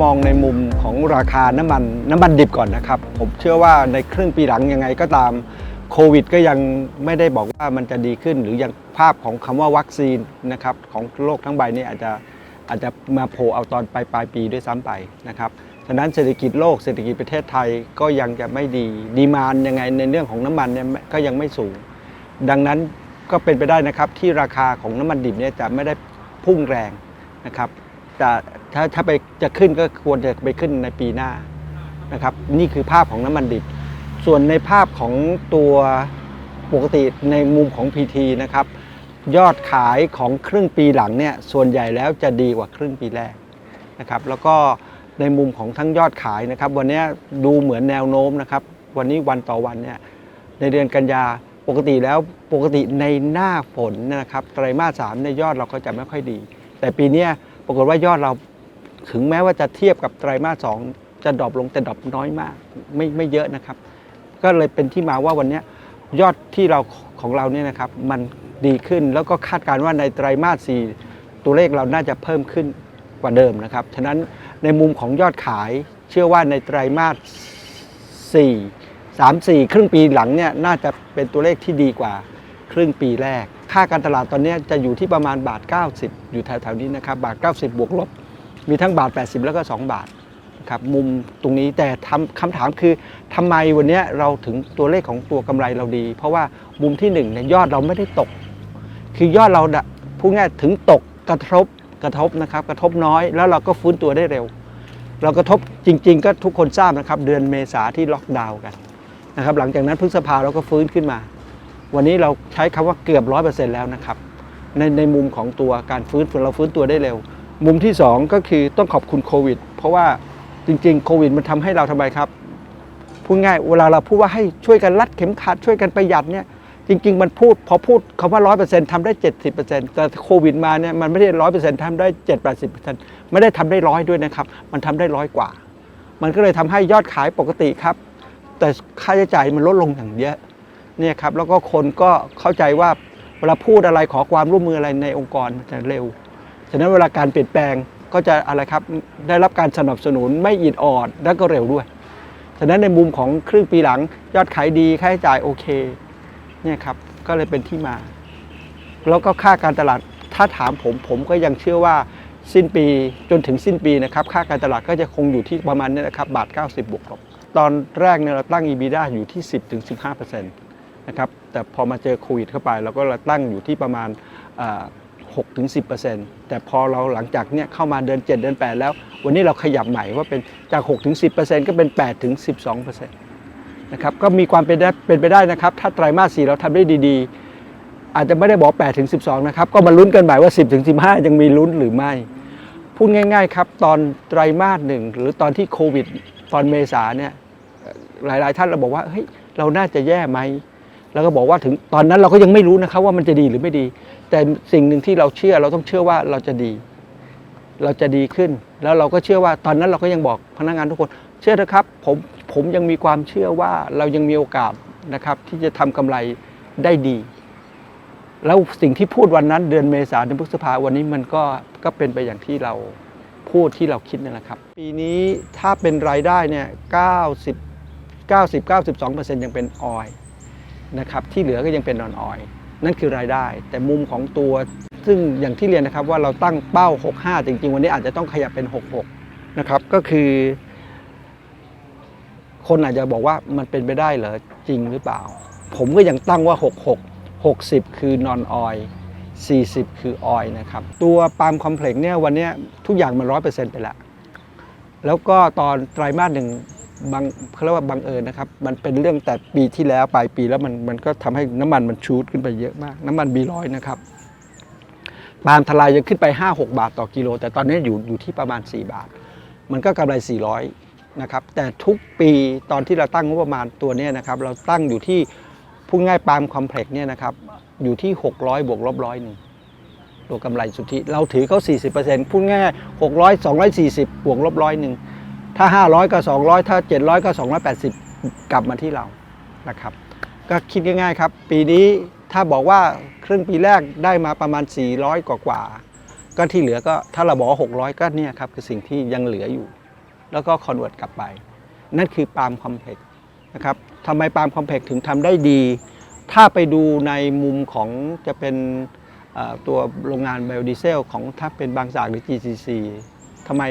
ามองในมุมของราคาน้ำมันน้ำมันดิบก่อนนะครับ ผมเชื่อว่าในครึ่งปีหลังยังไงก็ตามโควิดก็ยังไม่ได้บอกว่ามันจะดีขึ้น หรือยังภาพของคำว่าวัคซีนนะครับของโลกทั้งใบนี่อาจจะอาจจะมาโผล่เอาตอนปลายปลายปีด้วยซ้ำไปนะครับฉะนั้นเศรษฐกิจโลกเศรษฐกิจประเทศไทยก็ยังจะไม่ดีดีมานยังไงในเรื่องของน้ำมันเนี่ยก็ยังไม่สูง ดังนั้นก็เป็นไปได้นะครับที่ราคาของน้ำมันดิบเนี่ยจะไม่ได้พุ่งแรงนะครับแต่ ถ้าถ้าไปจะขึ้นก็ควรจะไปขึ้นในปีหน้านะครับ นี่คือภาพของน้ำมันดิบ ส่วนในภาพของตัวปกติในมุมของ PT นะครับ ยอดขายของครึ่งปีหลังเนี่ยส่วนใหญ่แล้วจะดีกว่าครึ่งปีแรกนะครับแล้วก็ในมุมของทั้งยอดขายนะครับ วันนี้ดูเหมือนแนวโน้มนะครับ วันนี้วันต่อวันเนี่ยในเดือนกันยาปกติแล้วปกติในหน้าฝนนะครับไตรมาสสามในยอดเราก็จะไม่ค่อยดี แต่ปีนี้ปรากฏว่ายอดเรา ถึงแม้ว่าจะเทียบกับไตรมาสสองจะดรอปลงแต่ดรอปน้อยมากไม่ไม่เยอะนะครับ ก็เลยเป็นที่มาว่าวันนี้ยอดที่เราของเราเนี่ยนะครับ มันดีขึ้นแล้วก็คาดการณ์ว่าในไตรมาสสี่ตัวเลขเราน่าจะเพิ่มขึ้นกว่าเดิมนะครับ ฉะนั้นในมุมของยอดขายเชื่อว่าในไตรมาสสี่สามสี่ครึ่งปีหลังเนี่ยน่าจะเป็นตัวเลขที่ดีกว่าครึ่งปีแรก ค่าการตลาดตอนนี้จะอยู่ที่ประมาณบาท 90 อยู่แถวๆนี้นะครับ บาท 90 บวกลบ มีทั้งบาท 80 แล้วก็ 2 บาทครับมุมตรงนี้แต่ทำคำถามคือทำไมวันนี้เราถึงตัวเลขของตัวกำไรเราดี เพราะว่ามุมที่1เนี่ยยอดเราไม่ได้ตก คือยอดเราพูดง่ายถึงตกกระทบกระทบนะครับกระทบน้อยแล้วเราก็ฟื้นตัวได้เร็ว เรากระทบจริง ๆ ก็ทุกคนทราบนะครับ เดือนเมษาที่ล็อกดาวน์กันนะครับหลังจากนั้นพฤษภาเราก็ฟื้นขึ้นมา วันนี้เราใช้คำว่าเกือบร้อยเปอร์เซ็นต์แล้วนะครับในในมุมของตัวการฟื้นเราฟื้นตัวได้เร็ว มุมที่ 2 ก็คือต้องขอบคุณโควิด เพราะว่าจริงๆโควิดมันทำให้เราทำไมครับพูดง่ายเวลาเราพูดว่าให้ช่วยกันรัดเข็มขัดช่วยกันประหยัดเนี่ยจริง ๆ มันพูดพอพูดคำว่าร้อยเปอร์เซ็นต์ทำได้เจ็ดสิบเปอร์เซ็นต์แต่โควิดมาเนี่ยมันไม่ได้ร้อยเปอร์เซ็นต์ทำได้เจ็ดแปดสิบเปอร์เซ็นต์ไม่ได้ทำได้ร้อยด้วยนะครับ มันทำได้ร้อยกว่า มันก็เลยทำให้ยอดขายปกติครับ แต่ค่าใช้จ่ายมันลดลงอย่างเยอะเนี่ยครับแล้วก็คนก็เข้าใจว่าเวลาพูดอะไรขอความร่วมมืออะไรในองค์กรมันจะเร็ว ฉะนั้นเวลาการเปลี่ยนแปลงก็จะอะไรครับได้รับการสนับสนุนไม่อิดออดและก็เร็วด้วย ฉะนั้นในมุมของครึ่งปีหลังยอดขายดีค่าใช้จ่ายโอเคเนี่ยครับก็เลยเป็นที่มา แล้วก็ค่าการตลาดถ้าถามผมผมก็ยังเชื่อว่าสิ้นปีจนถึงสิ้นปีนะครับค่าการตลาดก็จะคงอยู่ที่ประมาณนี้นะครับบาท 90 บวกลบตอนแรกเนี่ยเราตั้ง EBITDA อยู่ที่ 10ถึง15%นะครับแต่พอมาเจอโควิดเข้าไปเราก็เราตั้งอยู่ที่ประมาณ 6ถึง10%แต่พอเราหลังจากเนี่ยเข้ามาเดือน 7 เดือน 8 แล้ว วันนี้เราขยับใหม่ว่าเป็นจาก6ถึง10%ก็เป็น8ถึง12%นะครับก็มีความเป็นได้เป็นไปได้นะครับ ถ้าไตรมาส4เราทำได้ดีๆ อาจจะไม่ได้บอก8ถึง12 นะครับ ก็มาลุ้นกันใหม่ว่า 10ถึง15 ยังมีลุ้นหรือไม่ พูดง่ายๆครับ ตอนไตรมาสหนึ่งหรือตอนที่โควิด ตอนเมษาเนี่ยหลายๆท่านเราบอกว่าเฮ้ยเราน่าจะแย่ไหม แล้วก็บอกว่าถึงตอนนั้นเราก็ยังไม่รู้นะครับว่ามันจะดีหรือไม่ดี แต่สิ่งหนึ่งที่เราเชื่อเราต้องเชื่อว่าเราจะดี เราจะดีขึ้น แล้วเราก็เชื่อว่าตอนนั้นเราก็ยังบอกพนักงานทุกคน เชื่อนะครับผมผมยังมีความเชื่อว่าเรายังมีโอกาสนะครับ ที่จะทำกำไรได้ดี แล้วสิ่งที่พูดวันนั้นเดือนเมษายนเดือนพฤษภาวันนี้มันก็ก็เป็นไปอย่างที่เราพูดที่เราคิดนั่นแหละครับ ปีนี้ถ้าเป็นรายได้เนี่ย90 90 92ยังเป็นออย นะครับที่เหลือก็ยังเป็นนอนออยนั่นคือรายได้ แต่มุมของตัว ซึ่งอย่างที่เรียนนะครับว่าเราตั้งเป้า 65 จริง ๆ วันนี้อาจจะต้องขยับเป็น 66 นะครับก็คือ คนอาจจะบอกว่ามันเป็นไปได้เหรอจริงหรือเปล่า ผมก็ยังตั้งว่า 66 60 คือนอนออย40 คือออยนะครับ ตัวปาล์มคอมเพล็กซ์เนี่ยวันนี้ทุกอย่างมัน 100%ไปแล้ว แล้วก็ตอนไตรมาสหนึ่ง บางเขาเรียกว่าบังเอิญนะครับ มันเป็นเรื่องแต่ปีที่แล้วปลายปีแล้วมันมันก็ทำให้น้ำมันมันชูดขึ้นไปเยอะมาก น้ำมันบีร้อยนะครับปาล์มทลายยังขึ้นไป 5-6 บาทต่อกิโล แต่ตอนนี้อยู่อยู่ที่ประมาณ 4 บาท มันก็กำไร 400 นะครับ แต่ทุกปีตอนที่เราตั้งงบประมาณตัวนี้นะครับ เราตั้งอยู่ที่พูดง่ายปาล์มคอมเพล็กซ์เนี่ยนะครับ อยู่ที่ 600 บวกลบร้อยหนึ่งตัวกำไรสุทธิ เราถือเขา40%พูดง่าย600 240 บวกลบร้อยหนึ่ง ถ้า 500 ก็ 200 ถ้า 700 ก็ 280 กลับมาที่เรานะครับ ก็คิดง่ายๆครับ ปีนี้ถ้าบอกว่าครึ่งปีแรกได้มาประมาณ 400 กว่ากว่า ก็ที่เหลือก็ถ้าเราบอกว่า600 ก็เนี่ยครับ คือสิ่งที่ยังเหลืออยู่ แล้วก็คอนเวิร์ตกลับไป นั่นคือปาล์มคอมเพล็กซ์นะครับทำไมปาล์มคอมเพล็กซ์ถึงทำได้ดี ถ้าไปดูในมุมของจะเป็นตัวโรงงานไบโอดีเซลของถ้าเป็นบางจากหรือ GCC ทำไม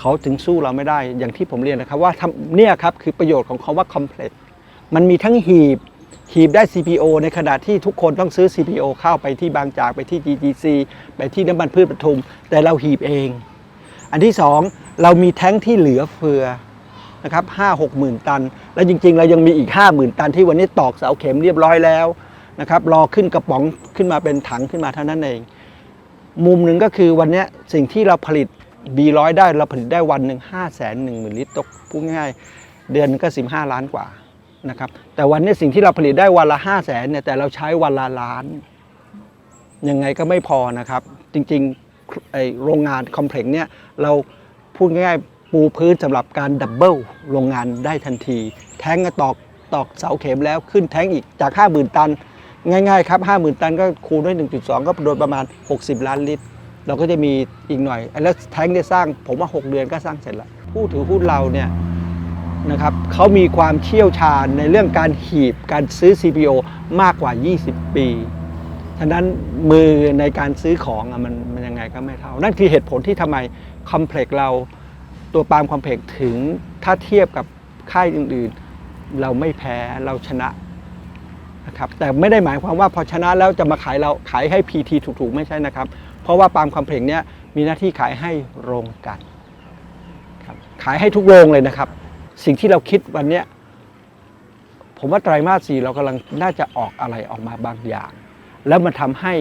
เขาถึงสู้เราไม่ได้อย่างที่ผมเรียนนะครับว่าเนี่ยครับคือประโยชน์ของคาว่าคอมเพล็กซ์มันมีทั้งหีบหีบได้ CPO ในขณะที่ทุกคนต้องซื้อ CPO เข้าไปที่บางจากไปที่ GGC ไปที่น้ำมันพืชปทุม แต่เราหีบเอง อันที่สองเรามีแท้งที่เหลือเฟือนะครับห้าหกหมื่นตัน แล้วจริงๆ เรายังมีอีก 5 0,000 ตันที่วันนี้ตอกเสาเข็มเรียบร้อยแล้วนะครับรอขึ้นกระป๋องขึ้นมาเป็นถังขึ้นมาเท่านั้นเอง มุมหนึ่งก็คือวันนี้สิ่งที่เราผลิต B100 ได้เราผลิตได้วันหนึ่ง5 1 0 0 0 0 ลิตรตกพูดง่ายเดือนก็ 15 ล้านกว่านะครับแต่วันนี้สิ่งที่เราผลิตได้วันละ 5 0 0แสนเนี่ยแต่เราใช้วันละล้าน ยังไงก็ไม่พอนะครับ จริงๆไอโรงงานคอมเพล็กซ์เนี่ยเราพูดง่ายๆ ปูพื้นสำหรับการดับเบิลโรงงานได้ทันที แท้งก็ตอกตอกเสาเข็มแล้วขึ้นแท้งอีกจาก 50,000 ตัน ง่ายๆครับ 50,000 ตันก็คูณด้วย 1.2 ก็โดยประมาณ 60 ล้านลิตร เราก็จะมีอีกหน่อย แล้วแท้งได้สร้างผมว่า 6 เดือนก็สร้างเสร็จแล้ว ผู้ถือหุ้นเราเนี่ยนะครับเขามีความเชี่ยวชาญในเรื่องการหีบการซื้อ CPO มากกว่า 20 ปี ฉะนั้นมือในการซื้อของอมันมันยังไงก็ไม่เท่า นั่นคือเหตุผลที่ทำไมคอมเพล็กเราตัวปาล์มคอมเพล็กถึงถ้าเทียบกับค่ายอื่นๆ เราไม่แพ้เราชนะนะครับแต่ไม่ได้หมายความว่าพอชนะแล้วจะมาขายเราขายให้ PT ถูกๆ ไม่ใช่นะครับ เพราะว่าปาล์มคอมเพล็กเนี้ยมีหน้าที่ขายให้โรงกันครับขายให้ทุกโรงเลยนะครับ สิ่งที่เราคิดวันเนี้ยผมว่าไตรมาสสี่เรากำลังน่าจะออกอะไรออกมาบางอย่าง แล้วมันทำให้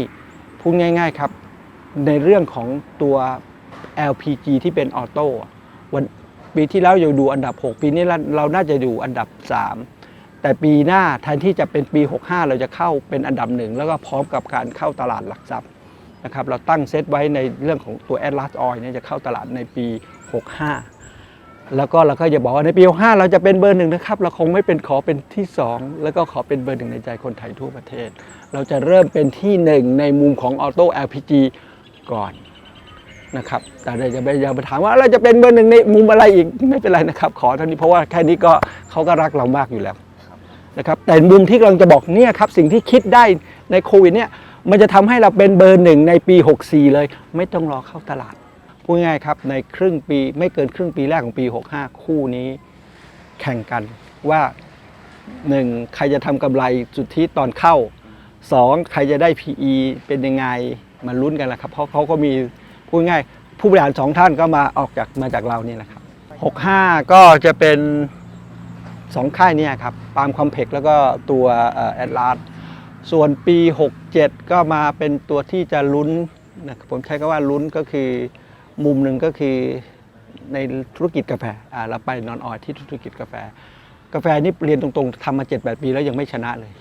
พูดง่าย ๆครับ ในเรื่องของตัว LPG ที่เป็นออโต้วันปีที่แล้วอยังดูอันดับ 6 ปีนี้เราเราน่าจะดูอันดับ 3 แต่ปีหน้าแทนที่จะเป็นปี 65 เราจะเข้าเป็นอันดับหนึ่งแล้วก็พร้อมกับการเข้าตลาดหลักทรัพย์ นะครับเราตั้งเซตไว้ในเรื่องของตัว Atlas Oil เนี่ยจะเข้าตลาดในปี 65 แล้วก็เราก็จะบอกว่าในปี 65 เราจะเป็นเบอร์หนึ่งนะครับ เราคงไม่เป็นขอเป็นที่ 2 แล้วก็ขอเป็นเบอร์หนึ่งในใจคนไทยทั่วประเทศ เราจะเริ่มเป็นที่หนึ่งในมุมของออโต้ LPG ก่อนนะครับแต่เดี๋ยวจะไปอย่าไปถามว่าเราจะเป็นเบอร์หนึ่งในมุมอะไรอีกไม่เป็นไรนะครับ ขอเท่านี้เพราะว่าแค่นี้ก็เขาก็รักเรามากอยู่แล้วนะครับแต่มุมที่กำลังจะบอกเนี่ยครับสิ่งที่คิดได้ในโควิดเนี่ย มันจะทำให้เราเป็นเบอร์หนึ่งในปี 64 เลย ไม่ต้องรอเข้าตลาดพูดง่ายครับในครึ่งปีไม่เกินครึ่งปีแรกของปี 65 คู่นี้ แข่งกันว่าหนึ่งใครจะทำกำไรสุทธิตอนเข้าสองใครจะได้ PE เป็นยังไงมาลุ้นกันแหละครับ เพราะเขาก็มีพูดง่ายผู้บริหารสองท่านก็มาออกจากมาจากเรานี่แหละครับ 65 ก็จะเป็นสองค่ายเนี่ยครับปาล์มคอมเพล็กซ์แล้วก็ตัวแอดลาส ส่วนปี 67 ก็มาเป็นตัวที่จะลุ้นนะผมใช้คำว่าลุ้นก็คือมุมหนึ่งก็คือในธุรกิจกาแฟอ่าเราไปนอนออยที่ธุรกิจกาแฟ กาแฟนี่เรียนตรงๆทำมา7-8 ปีแล้วยังไม่ชนะเลย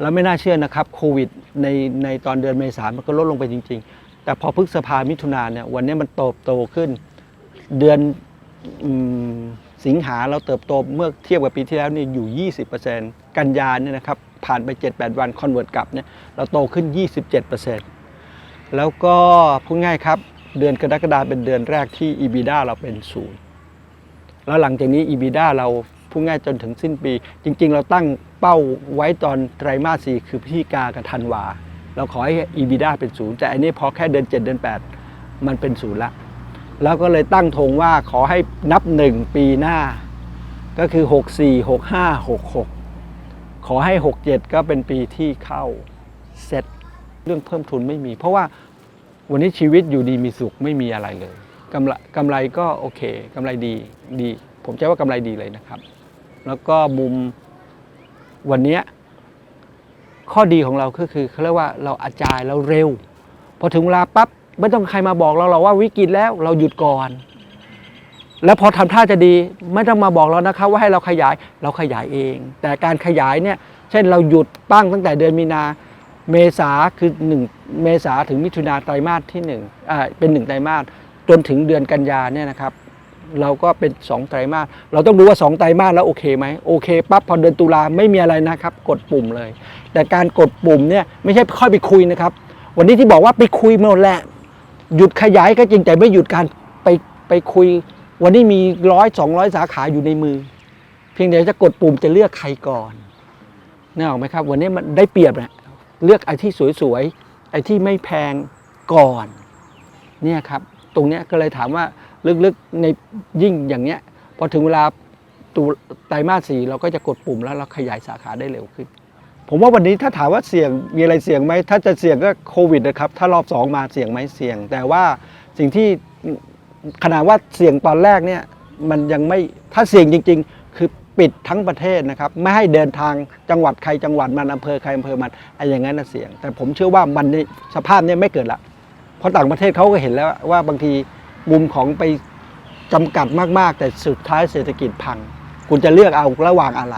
แล้วไม่น่าเชื่อนะครับโควิดในในตอนเดือนเมษามันก็ลดลงไปจริง ๆ แต่พอพฤษภามิถุนาเนี่ยวันนี้มันโตโตขึ้น เดือนอสิงหาเราเติบโตเมื่อเทียบกับปีที่แล้วนี่อยู่ 20% กันยาเนี่ยนะครับผ่านไป 7-8 วันคอนเวิร์ตกลับเนี่ยเราโตขึ้น 27%แล้วก็พูดง่ายครับ เดือนกรกฎาคมเป็นเดือนแรกที่ EBITDA เราเป็นศูนย์แล้วหลังจากนี้ EBITDA เราพูดง่ายจนถึงสิ้นปี จริง ๆ เราตั้งเป้าไว้ตอนไตรมาสสี่คือพิกากับธันวา เราขอให้ EBITDA เป็นศูนย์แต่อันนี้พอแค่เดือน 7 เดือน 8 มันเป็นศูนย์ละแล้วก็เลยตั้งธงว่าขอให้นับหนึ่งปีหน้า ก็คือ 64 65 66 ขอให้ 67 ก็เป็นปีที่เข้าเซ็ตเรื่องเพิ่มทุนไม่มี เพราะว่าวันนี้ชีวิตอยู่ดีมีสุขไม่มีอะไรเลยกำไรกำไรก็โอเคกำไรดีดี ผมใช้ว่ากำไรดีเลยนะครับ แล้วก็มุมวันนี้ข้อดีของเราก็คือเขาเรียกว่าเราอาจายเราเร็ว พอถึงเวลาปั๊บไม่ต้องใครมาบอกเราหรอกว่าวิกฤตแล้วเราหยุดก่อน แล้วพอทำท่าจะดีไม่ต้องมาบอกเรานะครับว่าให้เราขยายเราขยายเอง แต่การขยายเนี่ยเช่นเราหยุดปั้งตั้งแต่เดือนมีนาเมษาคือ 1 เมษาถึงมิถุนาไตรมาสที่1อ่าเป็น 1 ไตรมาสจนถึงเดือนกันยาเนี่ยนะครับ เราก็เป็น 2 ไตรมาสเราต้องดูว่า 2 ไตรมาสแล้วโอเคไหมโอเคปั๊บพอเดือนตุลาไม่มีอะไรนะครับ กดปุ่มเลย แต่การกดปุ่มเนี่ยไม่ใช่ค่อยไปคุยนะครับ วันนี้ที่บอกว่าไปคุยหมดแหละหยุดขยายก็จริงแต่ไม่หยุดการไปไปคุย วันนี้มีร้อยสองร้อยสาขาอยู่ในมือ เพียงแต่จะกดปุ่มจะเลือกใครก่อนนึกออกไหมครับ วันนี้มันได้เปรียบนะเลือกไอ้ที่สวยๆไอ้ที่ไม่แพงก่อนเนี่ยครับตรงเนี้ยก็เลยถามว่าลึกๆในยิ่งอย่างเนี้ยพอถึงเวลาตูไตรมาสสี่เราก็จะกดปุ่มแล้วเราขยายสาขาได้เร็วขึ้น ผมว่าวันนี้ถ้าถามว่าเสี่ยงมีอะไรเสี่ยงไหมถ้าจะเสี่ยงก็โควิดนะครับ ถ้ารอบสองมาเสี่ยงไหมเสี่ยง แต่ว่าสิ่งที่ ขนาดว่าเสี่ยงตอนแรกเนี่ยมันยังไม่ถ้าเสี่ยงจริง ๆ คือปิดทั้งประเทศนะครับ ไม่ให้เดินทางจังหวัดใครจังหวัดมันอำเภอใครอำเภอมันไอ้อย่างนั้นนะเสี่ยง แต่ผมเชื่อว่ามันในสภาพเนี้ไม่เกิดละเพราะต่างประเทศเขาก็เห็นแล้วว่าบางทีมุมของไปจำกัดมากๆ แต่สุดท้ายเศรษฐกิจพัง คุณจะเลือกเอาระหว่างอะไร